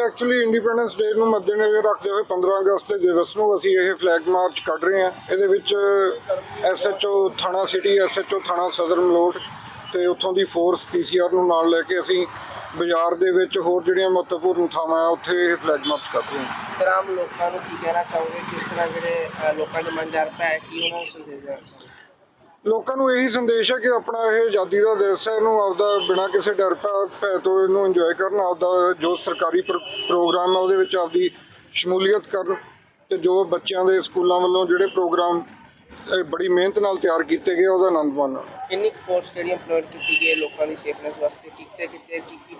ਇਹ actually independence ਡੇ ਨੂੰ ਮੱਦੇਨਜ਼ਰ ਰੱਖਦੇ ਹੋਏ 15 ਅਗਸਤ ਦੇ ਦਿਵਸ ਨੂੰ ਅਸੀਂ ਇਹ ਫਲੈਗ ਮਾਰਚ ਕੱਢ ਰਹੇ ਹਾਂ। ਇਹਦੇ ਵਿੱਚ ਐਸਐਚਓ ਥਾਣਾ ਸਿਟੀ ਐਸਐਚਓ ਥਾਣਾ ਸਦਰ ਮਲੋਟ ਤੇ ਉੱਥੋਂ ਦੀ ਫੋਰਸ ਪੀਸੀਆਰ ਨੂੰ ਨਾਲ ਲੈ ਕੇ ਅਸੀਂ ਬਾਜ਼ਾਰ ਦੇ ਵਿੱਚ ਹੋਰ ਜਿਹੜੀਆਂ ਮਹੱਤਵਪੂਰਨ ਥਾਵਾਂ ਆ, ਉੱਥੇ ਇਹ ਫਲੈਗ ਮਾਰਚ ਕਰ ਰਹੇ ਹਾਂ। ਫਿਰ ਆਮ ਲੋਕਾਂ ਨੂੰ ਕੀ ਕਹਿਣਾ ਚਾਹੋਗੇ? ਕਿਸ ਤਰ੍ਹਾਂ ਜਿਹੜੇ ਲੋਕਾਂ ਦੇ ਮਨ ਡਰ ਹੈ, ਕੀ ਉਹਨਾਂ ਨੂੰ ਸੰਦੇਸ਼ ਦੇਣਾ ਚਾਹੋਗੇ? ਲੋਕਾਂ ਨੂੰ ਇਹੀ ਸੰਦੇਸ਼ ਹੈ ਕਿ ਆਪਣਾ ਇਹ ਆਜ਼ਾਦੀ ਦਾ ਦਿਵਸ ਹੈ, ਇਹਨੂੰ ਆਪਦਾ ਬਿਨਾਂ ਕਿਸੇ ਡਰ ਭੈ ਭੈ ਤੋਂ ਇਹਨੂੰ ਇੰਜੋਏ ਕਰਨ, ਆਪਦਾ ਜੋ ਸਰਕਾਰੀ ਪ੍ਰੋ- ਪ੍ਰੋਗਰਾਮ ਹੈ, ਉਹਦੇ ਵਿੱਚ ਆਪਦੀ ਸ਼ਮੂਲੀਅਤ ਕਰਨ ਤੇ ਜੋ ਬੱਚਿਆਂ ਦੇ ਸਕੂਲਾਂ ਵੱਲੋਂ ਜਿਹੜੇ ਪ੍ਰੋਗਰਾਮ ਬੜੀ ਮਿਹਨਤ ਨਾਲ ਤਿਆਰ ਕੀਤੇ ਗਏ, ਉਹਦਾ ਆਨੰਦ ਮਾਣਨ। ਕਿੰਨੀ ਫੋਰਸ ਜਿਹੜੀ ਇੰਪਲੋਇਡ ਕੀਤੀ ਗਈ ਲੋਕਾਂ ਦੀ ਸੇਫਨੈਸ ਵਾਸਤੇ? ਕਿਤੇ ਕਿਤੇ ਕੀ ਕੀ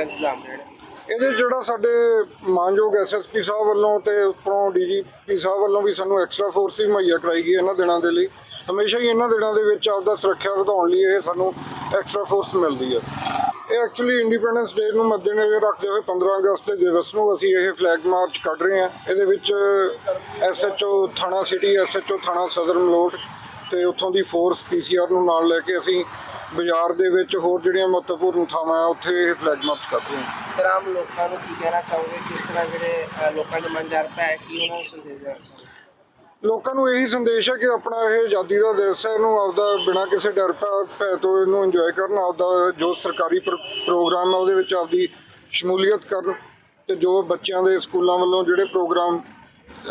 ਇੰਤਜ਼ਾਮ ਨੇ ਇਹਦੇ ਜਿਹੜਾ ਸਾਡੇ ਮਾਨਯੋਗ ਐਸਐਸਪੀ ਸਾਹਿਬ ਵੱਲੋਂ ਤੇ ਉੱਪਰੋਂ ਡੀਜੀਪੀ ਸਾਹਿਬ ਵੱਲੋਂ ਵੀ ਸਾਨੂੰ ਐਕਸਟਰਾ ਫੋਰਸ ਹੀ ਮੁਹੱਈਆ ਕਰਾਈ ਗਈ ਇਹਨਾਂ ਦਿਨਾਂ ਦੇ ਲਈ। ਹਮੇਸ਼ਾ ਹੀ ਇਹਨਾਂ ਦਿਨਾਂ ਦੇ ਵਿੱਚ ਆਪਦਾ ਸੁਰੱਖਿਆ ਵਧਾਉਣ ਲਈ ਇਹ ਸਾਨੂੰ ਐਕਸਟਰਾ ਫੋਰਸ ਮਿਲਦੀ ਹੈ। ਇਹ ਐਕਚੁਅਲੀ ਇੰਡੀਪੈਂਡੈਂਸ ਡੇ ਨੂੰ ਮੱਦੇਨਜ਼ਰ ਰੱਖਦੇ ਹੋਏ 15 ਅਗਸਤ ਦੇ ਦਿਵਸ ਨੂੰ ਅਸੀਂ ਇਹ ਫਲੈਗ ਮਾਰਚ ਕੱਢ ਰਹੇ ਹਾਂ। ਇਹਦੇ ਵਿੱਚ ਐਸਐਚਓ ਥਾਣਾ ਸਿਟੀ ਐਸਐਚਓ ਥਾਣਾ ਸਦਰ ਮਲੋਟ ਤੇ ਉੱਥੋਂ ਦੀ ਫੋਰਸ ਪੀਸੀਆਰ ਨੂੰ ਨਾਲ ਲੈ ਕੇ ਅਸੀਂ ਬਾਜ਼ਾਰ ਦੇ ਵਿੱਚ ਹੋਰ ਜਿਹੜੀਆਂ ਮਹੱਤਵਪੂਰਨ ਥਾਵਾਂ ਆ ਉੱਥੇ ਇਹ ਫਲੈਗ ਮਾਰਚ ਕਰ ਰਹੇ ਹਾਂ ਫਿਰ ਆਮ ਲੋਕਾਂ ਨੂੰ ਕੀ ਕਹਿਣਾ ਚਾਹੋਗੇ? ਕਿਸ ਤਰ੍ਹਾਂ ਜਿਹੜੇ ਅ, ਲੋਕਾਂ ਦੇ ਮਨ ਡਰ ਪਿਆ ਹੈ ਕੀ ਉਹਨਾਂ ਨੂੰ ਸੰਦੇਸ਼ ਦੇਣਾ ਚਾਹੋਗੇ? ਲੋਕਾਂ ਨੂੰ ਇਹੀ ਸੰਦੇਸ਼ ਹੈ ਕਿ ਆਪਣਾ ਇਹ ਆਜ਼ਾਦੀ ਦਾ ਦਿਵਸ ਹੈ ਇਹਨੂੰ ਆਪਦਾ ਬਿਨਾਂ ਕਿਸੇ ਡਰ ਭੈ ਭੈ ਤੋਂ ਇਹਨੂੰ ਇੰਜੋਏ ਕਰਨ ਆਪਦਾ ਜੋ ਸਰਕਾਰੀ ਪ੍ਰੋ- ਪ੍ਰੋਗਰਾਮ ਹੈ ਉਹਦੇ ਵਿੱਚ ਆਪਦੀ ਸ਼ਮੂਲੀਅਤ ਕਰਨ ਤੇ ਜੋ ਬੱਚਿਆਂ ਦੇ ਸਕੂਲਾਂ ਵੱਲੋਂ ਜਿਹੜੇ ਪ੍ਰੋਗਰਾਮ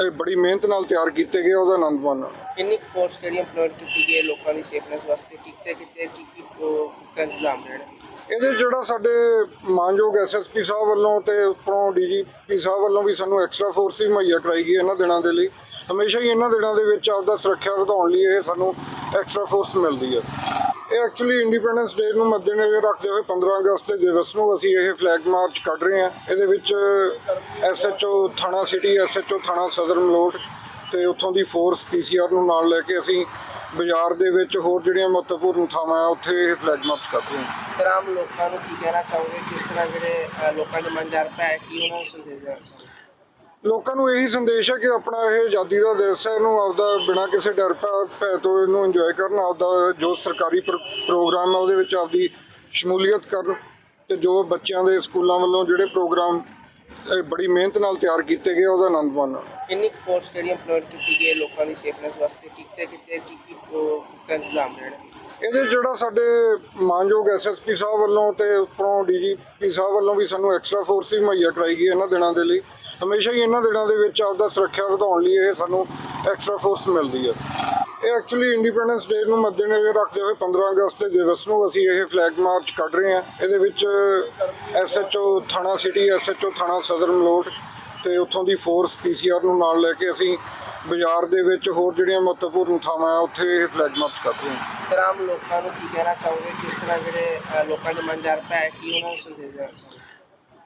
ਇਹ ਬੜੀ ਮਿਹਨਤ ਨਾਲ ਤਿਆਰ ਕੀਤੇ ਗਏ ਉਹਦਾ ਆਨੰਦ ਮਾਣਨ। ਕਿੰਨੀ ਫੋਰਸ ਜਿਹੜੀ ਇੰਪਲੋਇਡ ਕੀਤੀ ਗਈ ਹੈ ਲੋਕਾਂ ਦੀ ਸੇਫਨੈਸ ਵਾਸਤੇ? ਕਿਤੇ ਕਿਤੇ ਕੀ ਕੀ ਇੰਤਜ਼ਾਮ ਜਿਹੜੇ ਇਹਦੇ ਜਿਹੜਾ ਸਾਡੇ ਮਾਨਯੋਗ ਐਸਐਸਪੀ ਸਾਹਿਬ ਵੱਲੋਂ ਤੇ ਉੱਪਰੋਂ ਡੀਜੀਪੀ ਸਾਹਿਬ ਵੱਲੋਂ ਵੀ ਸਾਨੂੰ ਐਕਸਟਰਾ ਫੋਰਸ ਹੀ ਮੁਹੱਈਆ ਕਰਾਈ ਗਈ ਇਹਨਾਂ ਦਿਨਾਂ ਦੇ ਲਈ। ਹਮੇਸ਼ਾ ਹੀ ਇਹਨਾਂ ਦਿਨਾਂ ਦੇ ਵਿੱਚ ਆਪਦਾ ਸੁਰੱਖਿਆ ਵਧਾਉਣ ਲਈ ਇਹ ਸਾਨੂੰ ਐਕਸਟਰਾ ਫੋਰਸ ਮਿਲਦੀ ਹੈ। ਇਹ ਐਕਚੁਅਲੀ ਇੰਡੀਪੈਂਡੈਂਸ ਡੇ ਨੂੰ ਮੱਦੇਨਜ਼ਰ ਰੱਖਦੇ ਹੋਏ 15 ਅਗਸਤ ਦੇ ਦਿਵਸ ਨੂੰ ਅਸੀਂ ਇਹ ਫਲੈਗ ਮਾਰਚ ਕੱਢ ਰਹੇ ਹਾਂ। ਇਹਦੇ ਵਿੱਚ ਐਸਐਚਓ ਥਾਣਾ ਸਿਟੀ ਐਸਐਚਓ ਥਾਣਾ ਸਦਰ ਮਲੋਟ ਤੇ ਉੱਥੋਂ ਦੀ ਫੋਰਸ ਪੀਸੀਆਰ ਨੂੰ ਨਾਲ ਲੈ ਕੇ ਅਸੀਂ ਬਾਜ਼ਾਰ ਦੇ ਵਿੱਚ ਹੋਰ ਜਿਹੜੀਆਂ ਮਹੱਤਵਪੂਰਨ ਥਾਵਾਂ ਆ, ਉੱਥੇ ਇਹ ਫਲੈਗ ਮਾਰਚ ਕਰ ਰਹੇ ਹਾਂ। ਫਿਰ ਲੋਕਾਂ ਨੂੰ ਕੀ ਕਹਿਣਾ ਚਾਹੋਗੇ? ਕਿਸ ਤਰ੍ਹਾਂ ਜਿਹੜੇ ਲੋਕਾਂ ਦੇ ਮਨ ਡਰ ਹੈ, ਕੀ ਉਹਨਾਂ ਨੂੰ ਸੰਦੇਸ਼ ਦੇਣਾ ਲੋਕਾਂ ਨੂੰ ਇਹੀ ਸੰਦੇਸ਼ ਹੈ ਕਿ ਆਪਣਾ ਇਹ ਆਜ਼ਾਦੀ ਦਾ ਦਿਵਸ ਹੈ, ਇਹਨੂੰ ਆਪਦਾ ਬਿਨਾਂ ਕਿਸੇ ਡਰ ਭੈ ਭੈ ਤੋਂ ਇਹਨੂੰ ਇੰਜੋਏ ਕਰਨ, ਆਪਦਾ ਜੋ ਸਰਕਾਰੀ ਪ੍ਰੋ- ਪ੍ਰੋਗਰਾਮ ਹੈ, ਉਹਦੇ ਵਿੱਚ ਆਪਦੀ ਸ਼ਮੂਲੀਅਤ ਕਰਨ ਤੇ ਜੋ ਬੱਚਿਆਂ ਦੇ ਸਕੂਲਾਂ ਵੱਲੋਂ ਜਿਹੜੇ ਪ੍ਰੋਗਰਾਮ ਬੜੀ ਮਿਹਨਤ ਨਾਲ ਤਿਆਰ ਕੀਤੇ ਗਏ, ਉਹਦਾ ਆਨੰਦ ਮਾਣਨ। ਕਿੰਨੀ ਫੋਰਸ ਜਿਹੜੀ ਇੰਪਲੋਇਡ ਕੀਤੀ ਗਈ ਹੈ ਲੋਕਾਂ ਦੀ ਸੇਫਨੈਸ ਵਾਸਤੇ ਕਿਤੇ ਕਿਤੇ ਕੀ ਕੀ ਇੰਤਜ਼ਾਮ ਨੇ ਇਹਦੇ ਜਿਹੜਾ ਸਾਡੇ ਮਾਨਯੋਗ ਐਸਐਸਪੀ ਸਾਹਿਬ ਵੱਲੋਂ ਤੇ ਉੱਪਰੋਂ ਡੀਜੀਪੀ ਸਾਹਿਬ ਵੱਲੋਂ ਵੀ ਸਾਨੂੰ ਐਕਸਟਰਾ ਫੋਰਸ ਹੀ ਮੁਹੱਈਆ ਕਰਾਈ ਗਈ ਇਹਨਾਂ ਦਿਨਾਂ ਦੇ ਲਈ। ਹਮੇਸ਼ਾ ਹੀ ਇਹਨਾਂ ਦਿਨਾਂ ਦੇ ਵਿੱਚ ਆਪਦਾ ਸੁਰੱਖਿਆ ਵਧਾਉਣ ਲਈ ਇਹ ਸਾਨੂੰ ਐਕਸਟਰਾ ਫੋਰਸ ਮਿਲਦੀ ਹੈ। ਇਹ ਐਕਚੁਅਲੀ ਇੰਡੀਪੈਂਡੈਂਸ ਡੇ ਨੂੰ ਮੱਦੇਨਜ਼ਰ ਰੱਖਦੇ ਹੋਏ 15 ਅਗਸਤ ਦੇ ਦਿਵਸ ਨੂੰ ਅਸੀਂ ਇਹ ਫਲੈਗ ਮਾਰਚ ਕੱਢ ਰਹੇ ਹਾਂ। ਇਹਦੇ ਵਿੱਚ ਐਸਐਚਓ ਥਾਣਾ ਸਿਟੀ ਐਸਐਚਓ ਥਾਣਾ ਸਦਰ ਮਲੋਟ ਤੇ ਉੱਥੋਂ ਦੀ ਫੋਰਸ ਪੀਸੀਆਰ ਨੂੰ ਨਾਲ ਲੈ ਕੇ ਅਸੀਂ ਬਾਜ਼ਾਰ ਦੇ ਵਿੱਚ ਹੋਰ ਜਿਹੜੀਆਂ ਮਹੱਤਵਪੂਰਨ ਥਾਵਾਂ ਆ ਉੱਥੇ ਇਹ ਫਲੈਗ ਮਾਰਚ ਕਰ ਰਹੇ ਹਾਂ ਫਿਰ ਆਮ ਲੋਕਾਂ ਨੂੰ ਕੀ ਕਹਿਣਾ ਚਾਹੋਗੇ? ਕਿਸ ਤਰ੍ਹਾਂ ਜਿਹੜੇ ਅ, ਲੋਕਾਂ ਦੇ ਮਨ ਡਰ ਹੈ ਕੀ ਉਹਨਾਂ ਨੂੰ ਸੰਦੇਸ਼ ਦੇਣਾ ਚਾਹੋਗੇ?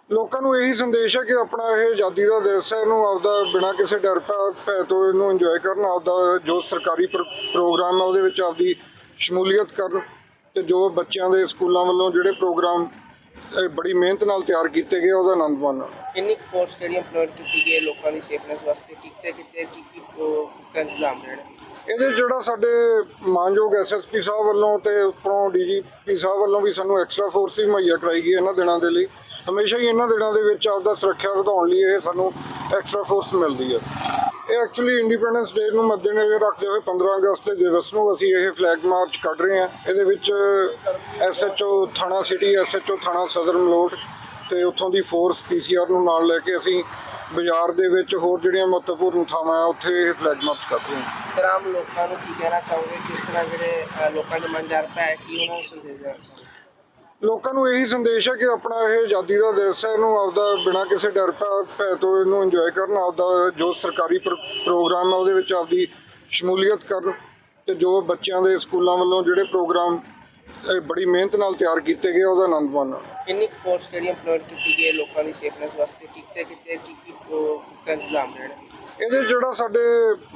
ਲੋਕਾਂ ਨੂੰ ਇਹੀ ਸੰਦੇਸ਼ ਹੈ ਕਿ ਆਪਣਾ ਇਹ ਆਜ਼ਾਦੀ ਦਾ ਦਿਵਸ ਹੈ ਇਹਨੂੰ ਆਪਦਾ ਬਿਨਾਂ ਕਿਸੇ ਡਰ ਭੈ ਭੈ ਤੋਂ ਇਹਨੂੰ ਇੰਜੋਏ ਕਰਨ ਆਪਦਾ ਜੋ ਸਰਕਾਰੀ ਪ੍ਰੋ- ਪ੍ਰੋਗਰਾਮ ਹੈ ਉਹਦੇ ਵਿੱਚ ਆਪਦੀ ਸ਼ਮੂਲੀਅਤ ਕਰਨ ਤੇ ਜੋ ਬੱਚਿਆਂ ਦੇ ਸਕੂਲਾਂ ਵੱਲੋਂ ਜਿਹੜੇ ਪ੍ਰੋਗਰਾਮ ਇਹ ਬੜੀ ਮਿਹਨਤ ਨਾਲ ਤਿਆਰ ਕੀਤੇ ਗਏ ਉਹਦਾ ਆਨੰਦ ਮਾਣਨ। ਕਿੰਨੀ ਫੋਰਸ ਜਿਹੜੀ ਇੰਪਲੋਇਡ ਕੀਤੀ ਗਈ ਹੈ? ਲੋਕਾਂ ਦੀ ਸੇਫਨੈਸ ਵਾਸਤੇ ਕਿਤੇ ਕਿਤੇ ਕੀ ਕੀ ਉਹ ਇੰਤਜ਼ਾਮ ਜਿਹੜੇ ਇਹਦੇ ਜਿਹੜਾ ਸਾਡੇ ਮਾਨਯੋਗ ਐਸਐਸਪੀ ਸਾਹਿਬ ਵੱਲੋਂ ਤੇ ਉੱਪਰੋਂ ਡੀਜੀਪੀ ਸਾਹਿਬ ਵੱਲੋਂ ਵੀ ਸਾਨੂੰ ਐਕਸਟਰਾ ਫੋਰਸ ਹੀ ਮੁਹੱਈਆ ਕਰਾਈ ਗਈ ਇਹਨਾਂ ਦਿਨਾਂ ਦੇ ਲਈ। ਹਮੇਸ਼ਾ ਹੀ ਇਹਨਾਂ ਦਿਨਾਂ ਦੇ ਵਿੱਚ ਆਪਦਾ ਸੁਰੱਖਿਆ ਵਧਾਉਣ ਲਈ ਇਹ ਸਾਨੂੰ ਐਕਸਟਰਾ ਫੋਰਸ ਮਿਲਦੀ ਹੈ। ਇਹ ਐਕਚੁਅਲੀ ਇੰਡੀਪੈਂਡੈਂਸ ਡੇ ਨੂੰ ਮੱਦੇਨਜ਼ਰ ਰੱਖਦੇ ਹੋਏ 15 ਅਗਸਤ ਦੇ ਦਿਵਸ ਨੂੰ ਅਸੀਂ ਇਹ ਫਲੈਗ ਮਾਰਚ ਕੱਢ ਰਹੇ ਹਾਂ। ਇਹਦੇ ਵਿੱਚ ਐਸਐਚਓ ਥਾਣਾ ਸਿਟੀ ਐਸਐਚਓ ਥਾਣਾ ਸਦਰ ਮਲੋਟ ਤੇ ਉੱਥੋਂ ਦੀ ਫੋਰਸ ਪੀਸੀਆਰ ਨੂੰ ਨਾਲ ਲੈ ਕੇ ਅਸੀਂ ਬਾਜ਼ਾਰ ਦੇ ਵਿੱਚ ਹੋਰ ਜਿਹੜੀਆਂ ਮਹੱਤਵਪੂਰਨ ਥਾਵਾਂ ਆ, ਉੱਥੇ ਇਹ ਫਲੈਗ ਮਾਰਚ ਕਰ ਰਹੇ ਹਾਂ। ਫਿਰ ਲੋਕਾਂ ਨੂੰ ਕੀ ਕਹਿਣਾ ਚਾਹੋਗੇ? ਕਿਸ ਤਰ੍ਹਾਂ ਜਿਹੜੇ ਲੋਕਾਂ ਦੇ ਮਨ ਡਰ ਹੈ, ਕੀ ਉਹਨਾਂ ਨੂੰ ਸੰਦੇਸ਼ ਦੇਣਾ ਲੋਕਾਂ ਨੂੰ ਇਹੀ ਸੰਦੇਸ਼ ਹੈ ਕਿ ਆਪਣਾ ਇਹ ਆਜ਼ਾਦੀ ਦਾ ਦਿਵਸ ਹੈ ਇਹਨੂੰ ਆਪਦਾ ਬਿਨਾਂ ਕਿਸੇ ਡਰ ਭੈ ਤੋਂ ਇਹਨੂੰ ਇੰਜੋਏ ਕਰਨ ਆਪਦਾ ਜੋ ਸਰਕਾਰੀ ਪ੍ਰੋ- ਪ੍ਰੋਗਰਾਮ ਹੈ ਉਹਦੇ ਵਿੱਚ ਆਪਦੀ ਸ਼ਮੂਲੀਅਤ ਕਰਨ ਤੇ ਜੋ ਬੱਚਿਆਂ ਦੇ ਸਕੂਲਾਂ ਵੱਲੋਂ ਜਿਹੜੇ ਪ੍ਰੋਗਰਾਮ ਬੜੀ ਮਿਹਨਤ ਨਾਲ ਤਿਆਰ ਕੀਤੇ ਗਏ ਉਹਦਾ ਆਨੰਦ ਮਾਣਨ। ਕਿੰਨੀ ਫੋਰਸ ਜਿਹੜੀ ਇੰਪਲੋਇਡ ਕੀਤੀ ਗਈ ਹੈ ਲੋਕਾਂ ਦੀ ਸੇਫਨੈਸ ਵਾਸਤੇ? ਕਿਤੇ ਕਿਤੇ ਕੀ ਕੀ ਇੰਤਜ਼ਾਮ ਜਿਹੜੇ ਇਹਦੇ ਜਿਹੜਾ ਸਾਡੇ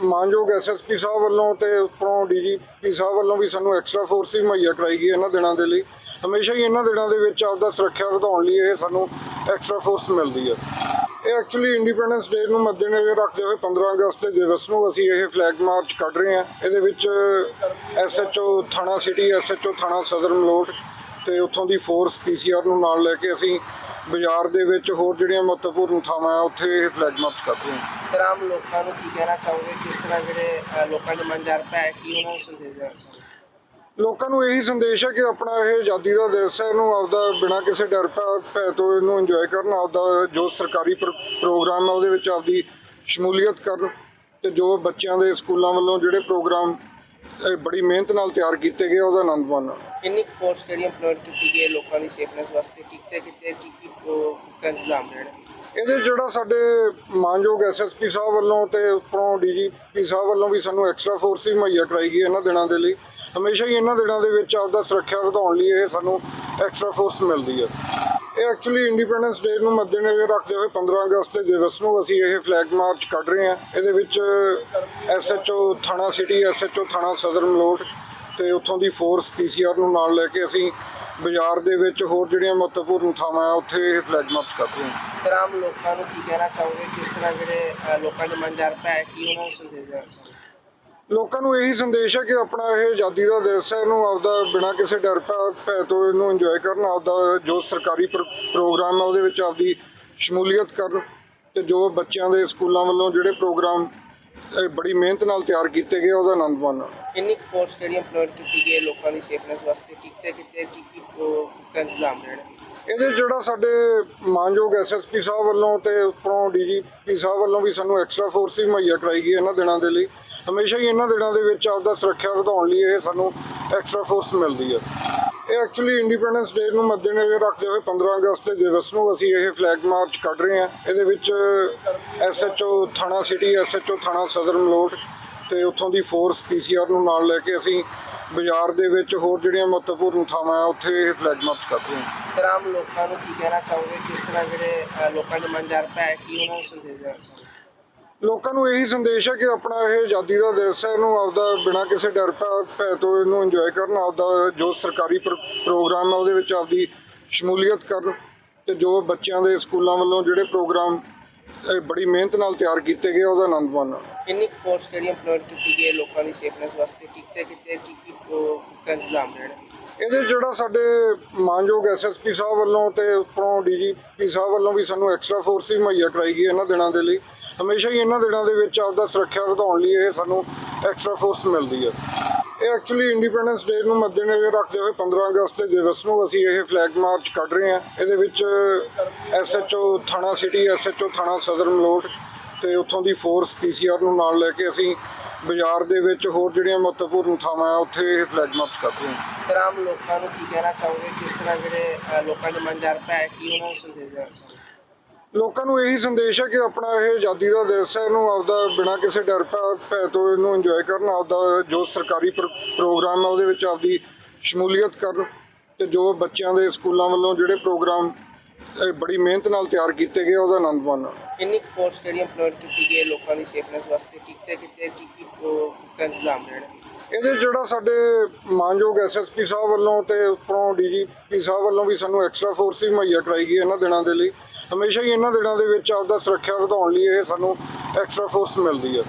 ਮਾਨਯੋਗ ਐਸਐਸਪੀ ਸਾਹਿਬ ਵੱਲੋਂ ਤੇ ਉੱਪਰੋਂ ਡੀਜੀਪੀ ਸਾਹਿਬ ਵੱਲੋਂ ਵੀ ਸਾਨੂੰ ਐਕਸਟਰਾ ਫੋਰਸ ਹੀ ਮੁਹੱਈਆ ਕਰਾਈ ਗਈ ਇਹਨਾਂ ਦਿਨਾਂ ਦੇ ਲਈ। ਹਮੇਸ਼ਾ ਹੀ ਇਹਨਾਂ ਦਿਨਾਂ ਦੇ ਵਿੱਚ ਆਪਦਾ ਸੁਰੱਖਿਆ ਵਧਾਉਣ ਲਈ ਇਹ ਸਾਨੂੰ ਐਕਸਟਰਾ ਫੋਰਸ ਮਿਲਦੀ ਹੈ। ਇਹ ਐਕਚੁਅਲੀ ਇੰਡੀਪੈਂਡੈਂਸ ਡੇ ਨੂੰ ਮੱਦੇਨਜ਼ਰ ਰੱਖਦੇ ਹੋਏ 15 ਅਗਸਤ ਦੇ ਦਿਵਸ ਨੂੰ ਅਸੀਂ ਇਹ ਫਲੈਗ ਮਾਰਚ ਕੱਢ ਰਹੇ ਹਾਂ। ਇਹਦੇ ਵਿੱਚ ਐਸਐਚਓ ਥਾਣਾ ਸਿਟੀ ਐਸਐਚਓ ਥਾਣਾ ਸਦਰ ਮਲੋਟ ਤੇ ਉੱਥੋਂ ਦੀ ਫੋਰਸ ਪੀਸੀਆਰ ਨੂੰ ਨਾਲ ਲੈ ਕੇ ਅਸੀਂ ਬਾਜ਼ਾਰ ਦੇ ਵਿੱਚ ਹੋਰ ਜਿਹੜੀਆਂ ਮਹੱਤਵਪੂਰਨ ਥਾਵਾਂ ਆ, ਉੱਥੇ ਇਹ ਫਲੈਗ ਮਾਰਚ ਕਰ ਰਹੇ ਹਾਂ। ਆਮ ਲੋਕਾਂ ਨੂੰ ਕੀ ਕਹਿਣਾ ਚਾਹੋਗੇ? ਕਿਸ ਤਰ੍ਹਾਂ ਜਿਹੜੇ ਲੋਕਾਂ ਦੇ ਮਨ ਜਰ ਹੈ, ਕੀ ਉਹਨਾਂ ਨੂੰ ਸੰਦੇਸ਼ ਦੇਣਾ ਲੋਕਾਂ ਨੂੰ ਇਹੀ ਸੰਦੇਸ਼ ਹੈ ਕਿ ਆਪਣਾ ਇਹ ਆਜ਼ਾਦੀ ਦਾ ਦਿਵਸ ਹੈ ਇਹਨੂੰ ਆਪਦਾ ਬਿਨਾਂ ਕਿਸੇ ਡਰ ਭੈ- ਭੈ ਤੋਂ ਇਹਨੂੰ ਇੰਜੋਏ ਕਰਨ ਆਪਦਾ ਜੋ ਸਰਕਾਰੀ ਪ੍ਰ- ਪ੍ਰੋਗਰਾਮ ਹੈ ਉਹਦੇ ਵਿੱਚ ਆਪਦੀ ਸ਼ਮੂਲੀਅਤ ਕਰਨ ਤੇ ਜੋ ਬੱਚਿਆਂ ਦੇ ਸਕੂਲਾਂ ਵੱਲੋਂ ਜਿਹੜੇ ਪ੍ਰੋਗਰਾਮ ਬੜੀ ਮਿਹਨਤ ਨਾਲ ਤਿਆਰ ਕੀਤੇ ਗਏ ਉਹਦਾ ਆਨੰਦ ਮਾਣਨ। ਕਿੰਨੀ ਫੋਰਸ ਜਿਹੜੀ ਇੰਪਲੋਇਡ ਕੀਤੀ ਗਈ ਲੋਕਾਂ ਦੀ ਸੇਫਨੈਸ ਵਾਸਤੇ? ਕਿਤੇ ਕਿਤੇ ਕੀ ਕੀ ਇੰਤਜ਼ਾਮ ਜਿਹੜੇ ਇਹਦੇ ਜਿਹੜਾ ਸਾਡੇ ਮਾਨਯੋਗ ਐਸਐਸਪੀ ਸਾਹਿਬ ਵੱਲੋਂ ਤੇ ਉੱਪਰੋਂ ਡੀਜੀਪੀ ਸਾਹਿਬ ਵੱਲੋਂ ਵੀ ਸਾਨੂੰ ਐਕਸਟਰਾ ਫੋਰਸ ਹੀ ਮੁਹੱਈਆ ਕਰਾਈ ਗਈ ਇਹਨਾਂ ਦਿਨਾਂ ਦੇ ਲਈ। ਹਮੇਸ਼ਾ ਹੀ ਇਹਨਾਂ ਦਿਨਾਂ ਦੇ ਵਿੱਚ ਆਪਦਾ ਸੁਰੱਖਿਆ ਵਧਾਉਣ ਲਈ ਇਹ ਸਾਨੂੰ ਐਕਸਟਰਾ ਫੋਰਸ ਮਿਲਦੀ ਹੈ। ਇਹ ਐਕਚੁਅਲੀ ਇੰਡੀਪੈਂਡੈਂਸ ਡੇ ਨੂੰ ਮੱਦੇਨਜ਼ਰ ਰੱਖਦੇ ਹੋਏ 15 ਅਗਸਤ ਦੇ ਦਿਵਸ ਨੂੰ ਅਸੀਂ ਇਹ ਫਲੈਗ ਮਾਰਚ ਕੱਢ ਰਹੇ ਹਾਂ। ਇਹਦੇ ਵਿੱਚ ਐਸਐਚਓ ਥਾਣਾ ਸਿਟੀ ਐਸਐਚਓ ਥਾਣਾ ਸਦਰ ਮਲੋਟ ਤੇ ਉੱਥੋਂ ਦੀ ਫੋਰਸ ਪੀਸੀਆਰ ਨੂੰ ਨਾਲ ਲੈ ਕੇ ਅਸੀਂ ਬਾਜ਼ਾਰ ਦੇ ਵਿੱਚ ਹੋਰ ਜਿਹੜੀਆਂ ਮਹੱਤਵਪੂਰਨ ਥਾਵਾਂ ਆ, ਉੱਥੇ ਇਹ ਫਲੈਗ ਮਾਰਚ ਕਰ ਰਹੇ ਹਾਂ। ਆਮ ਲੋਕਾਂ ਨੂੰ ਕੀ ਕਹਿਣਾ ਚਾਹੋਗੇ? ਕਿਸ ਤਰ੍ਹਾਂ ਜਿਹੜੇ ਲੋਕਾਂ ਦੇ ਮਨ ਜਰ ਹੈ? ਕੀ ਉਹਨਾਂ ਨੂੰ ਸੰਦੇਸ਼ ਦੇਣਾ ਲੋਕਾਂ ਨੂੰ ਇਹੀ ਸੰਦੇਸ਼ ਹੈ ਕਿ ਆਪਣਾ ਇਹ ਆਜ਼ਾਦੀ ਦਾ ਦਿਵਸ ਹੈ ਇਹਨੂੰ ਆਪਦਾ ਬਿਨਾਂ ਕਿਸੇ ਡਰ ਭੈ- ਤੋਂ ਇਹਨੂੰ ਇੰਜੋਏ ਕਰਨ ਆਪਦਾ ਜੋ ਸਰਕਾਰੀ ਪ੍ਰ- ਪ੍ਰੋਗਰਾਮ ਹੈ ਉਹਦੇ ਵਿੱਚ ਆਪਦੀ ਸ਼ਮੂਲੀਅਤ ਕਰਨ ਤੇ ਜੋ ਬੱਚਿਆਂ ਦੇ ਸਕੂਲਾਂ ਵੱਲੋਂ ਜਿਹੜੇ ਪ੍ਰੋਗਰਾਮ ਬੜੀ ਮਿਹਨਤ ਨਾਲ ਤਿਆਰ ਕੀਤੇ ਗਏ ਉਹਦਾ ਆਨੰਦ ਮਾਣਨ। ਕਿੰਨੀ ਫੋਰਸ ਜਿਹੜੀ ਇੰਪਲੋਇਡ ਕੀਤੀ ਗਈ ਲੋਕਾਂ ਦੀ ਸੇਫਨੈਸ ਵਾਸਤੇ? ਕਿਤੇ ਕਿਤੇ ਕੀ ਕੀ ਇੰਤਜ਼ਾਮ ਜਿਹੜੇ ਇਹਦੇ ਜਿਹੜਾ ਸਾਡੇ ਮਾਨਯੋਗ ਐਸਐਸਪੀ ਸਾਹਿਬ ਵੱਲੋਂ ਤੇ ਉੱਪਰੋਂ ਡੀਜੀਪੀ ਸਾਹਿਬ ਵੱਲੋਂ ਵੀ ਸਾਨੂੰ ਐਕਸਟਰਾ ਫੋਰਸ ਹੀ ਮੁਹੱਈਆ ਕਰਾਈ ਗਈ ਇਹਨਾਂ ਦਿਨਾਂ ਦੇ ਲਈ। ਹਮੇਸ਼ਾ ਹੀ ਇਹਨਾਂ ਦਿਨਾਂ ਦੇ ਵਿੱਚ ਆਪਦਾ ਸੁਰੱਖਿਆ ਵਧਾਉਣ ਲਈ ਇਹ ਸਾਨੂੰ ਐਕਸਟਰਾ ਫੋਰਸ ਮਿਲਦੀ ਹੈ। ਇਹ ਐਕਚੁਅਲੀ ਇੰਡੀਪੈਂਡੈਂਸ ਡੇ ਨੂੰ ਮੱਦੇਨਜ਼ਰ ਰੱਖਦੇ ਹੋਏ 15 ਅਗਸਤ ਦੇ ਦਿਵਸ ਨੂੰ ਅਸੀਂ ਇਹ ਫਲੈਗ ਮਾਰਚ ਕੱਢ ਰਹੇ ਹਾਂ। ਇਹਦੇ ਵਿੱਚ ਐਸਐਚਓ ਥਾਣਾ ਸਿਟੀ ਐਸਐਚਓ ਥਾਣਾ ਸਦਰ ਮਲੋਟ ਤੇ ਉੱਥੋਂ ਦੀ ਫੋਰਸ ਪੀਸੀਆਰ ਨੂੰ ਨਾਲ ਲੈ ਕੇ ਅਸੀਂ ਬਾਜ਼ਾਰ ਦੇ ਵਿੱਚ ਹੋਰ ਜਿਹੜੀਆਂ ਮਹੱਤਵਪੂਰਨ ਥਾਵਾਂ ਆ, ਉੱਥੇ ਇਹ ਫਲੈਗ ਮਾਰਚ ਕਰ ਰਹੇ ਹਾਂ। ਆਮ ਲੋਕਾਂ ਨੂੰ ਕੀ ਕਹਿਣਾ ਚਾਹੋਗੇ? ਕਿਸ ਤਰ੍ਹਾਂ ਜਿਹੜੇ ਲੋਕਾਂ ਦੇ ਮਨ ਜਰ ਹੈ, ਕੀ ਉਹਨਾਂ ਨੂੰ ਸੰਦੇਸ਼ ਦੇਣਾ ਲੋਕਾਂ ਨੂੰ ਇਹੀ ਸੰਦੇਸ਼ ਹੈ ਕਿ ਆਪਣਾ ਇਹ ਆਜ਼ਾਦੀ ਦਾ ਦਿਵਸ ਹੈ ਇਹਨੂੰ ਆਪਦਾ ਬਿਨਾਂ ਕਿਸੇ ਡਰ ਭੈ- ਤੋਂ ਇਹਨੂੰ ਇੰਜੋਏ ਕਰਨ ਆਪਦਾ ਜੋ ਸਰਕਾਰੀ ਪ੍ਰ- ਪ੍ਰੋਗਰਾਮ ਹੈ ਉਹਦੇ ਵਿੱਚ ਆਪਦੀ ਸ਼ਮੂਲੀਅਤ ਕਰਨ ਤੇ ਜੋ ਬੱਚਿਆਂ ਦੇ ਸਕੂਲਾਂ ਵੱਲੋਂ ਜਿਹੜੇ ਪ੍ਰੋਗਰਾਮ ਬੜੀ ਮਿਹਨਤ ਨਾਲ ਤਿਆਰ ਕੀਤੇ ਗਏ ਉਹਦਾ ਆਨੰਦ ਮਾਣਨ। ਕਿੰਨੀ ਫੋਰਸ ਜਿਹੜੀ ਇੰਪਲੋਇਡ ਕੀਤੀ ਗਈ ਲੋਕਾਂ ਦੀ ਸੇਫਨੈਸ ਵਾਸਤੇ? ਕਿਤੇ ਕਿਤੇ ਕੀ ਕੀ ਇੰਤਜ਼ਾਮ ਜਿਹੜੇ ਇਹਦੇ ਜਿਹੜਾ ਸਾਡੇ ਮਾਨਯੋਗ ਐਸਐਸਪੀ ਸਾਹਿਬ ਵੱਲੋਂ ਤੇ ਉੱਪਰੋਂ ਡੀਜੀਪੀ ਸਾਹਿਬ ਵੱਲੋਂ ਵੀ ਸਾਨੂੰ ਐਕਸਟਰਾ ਫੋਰਸ ਹੀ ਮੁਹੱਈਆ ਕਰਾਈ ਗਈ ਇਹਨਾਂ ਦਿਨਾਂ ਦੇ ਲਈ। ਹਮੇਸ਼ਾ ਹੀ ਇਹਨਾਂ ਦਿਨਾਂ ਦੇ ਵਿੱਚ ਆਪਦਾ ਸੁਰੱਖਿਆ ਵਧਾਉਣ ਲਈ ਇਹ ਸਾਨੂੰ ਐਕਸਟਰਾ ਫੋਰਸ ਮਿਲਦੀ ਹੈ। ਇਹ ਐਕਚੁਅਲੀ ਇੰਡੀਪੈਂਡੈਂਸ ਡੇ ਨੂੰ ਮੱਦੇਨਜ਼ਰ ਰੱਖਦੇ ਹੋਏ 15 ਅਗਸਤ ਦੇ ਦਿਵਸ ਨੂੰ ਅਸੀਂ ਇਹ ਫਲੈਗ ਮਾਰਚ ਕੱਢ ਰਹੇ ਹਾਂ। ਇਹਦੇ ਵਿੱਚ ਐਸਐਚਓ ਥਾਣਾ ਸਿਟੀ ਐਸਐਚਓ ਥਾਣਾ ਸਦਰ ਮਲੋਟ ਤੇ ਉੱਥੋਂ ਦੀ ਫੋਰਸ ਪੀਸੀਆਰ ਨੂੰ ਨਾਲ ਲੈ ਕੇ ਅਸੀਂ ਬਾਜ਼ਾਰ ਦੇ ਵਿੱਚ ਹੋਰ ਜਿਹੜੀਆਂ ਮਹੱਤਵਪੂਰਨ ਥਾਵਾਂ ਆ, ਉੱਥੇ ਇਹ ਫਲੈਗ ਮਾਰਚ ਕਰ ਰਹੇ ਹਾਂ। ਆਮ ਲੋਕਾਂ ਨੂੰ ਕੀ ਕਹਿਣਾ ਚਾਹੋਗੇ? ਕਿਸ ਤਰ੍ਹਾਂ ਜਿਹੜੇ ਲੋਕਾਂ ਦੇ ਮਨ ਜਰ ਹੈ? ਕੀ ਉਹਨਾਂ ਨੂੰ ਸੰਦੇਸ਼ ਦੇਣਾ ਲੋਕਾਂ ਨੂੰ ਇਹੀ ਸੰਦੇਸ਼ ਹੈ ਕਿ ਆਪਣਾ ਇਹ ਆਜ਼ਾਦੀ ਦਾ ਦਿਵਸ ਹੈ ਇਹਨੂੰ ਆਪਦਾ ਬਿਨਾਂ ਕਿਸੇ ਡਰ ਭੈ- ਭੈ ਤੋਂ ਇਹਨੂੰ ਇੰਜੋਏ ਕਰਨ ਆਪਦਾ ਜੋ ਸਰਕਾਰੀ ਪ੍ਰ- ਪ੍ਰੋਗਰਾਮ ਹੈ ਉਹਦੇ ਵਿੱਚ ਆਪਦੀ ਸ਼ਮੂਲੀਅਤ ਕਰਨ ਤੇ ਜੋ ਬੱਚਿਆਂ ਦੇ ਸਕੂਲਾਂ ਵੱਲੋਂ ਜਿਹੜੇ ਪ੍ਰੋਗਰਾਮ ਬੜੀ ਮਿਹਨਤ ਨਾਲ ਤਿਆਰ ਕੀਤੇ ਗਏ ਉਹਦਾ ਆਨੰਦ ਮਾਣਨ। ਕਿੰਨੀ ਫੋਰਸ ਜਿਹੜੀ ਇੰਪਲੋਇਡ ਕੀਤੀ ਗਈ ਹੈ ਲੋਕਾਂ ਦੀ ਸੇਫਨੈਸ ਵਾਸਤੇ? ਕਿਤੇ ਕਿਤੇ ਕੀ ਕੀ ਇੰਤਜ਼ਾਮ ਜਿਹੜੇ ਇਹਦੇ ਜਿਹੜਾ ਸਾਡੇ ਮਾਨਯੋਗ ਐਸਐਸਪੀ ਸਾਹਿਬ ਵੱਲੋਂ ਤੇ ਉੱਪਰੋਂ ਡੀਜੀਪੀ ਸਾਹਿਬ ਵੱਲੋਂ ਵੀ ਸਾਨੂੰ ਐਕਸਟਰਾ ਫੋਰਸ ਹੀ ਮੁਹੱਈਆ ਕਰਾਈ ਗਈ ਇਹਨਾਂ ਦਿਨਾਂ ਦੇ ਲਈ। ਹਮੇਸ਼ਾ ਹੀ ਇਹਨਾਂ ਦਿਨਾਂ ਦੇ ਵਿੱਚ ਆਪਦਾ ਸੁਰੱਖਿਆ ਵਧਾਉਣ ਲਈ ਇਹ ਸਾਨੂੰ ਐਕਸਟਰਾ ਫੋਰਸ ਮਿਲਦੀ ਹੈ।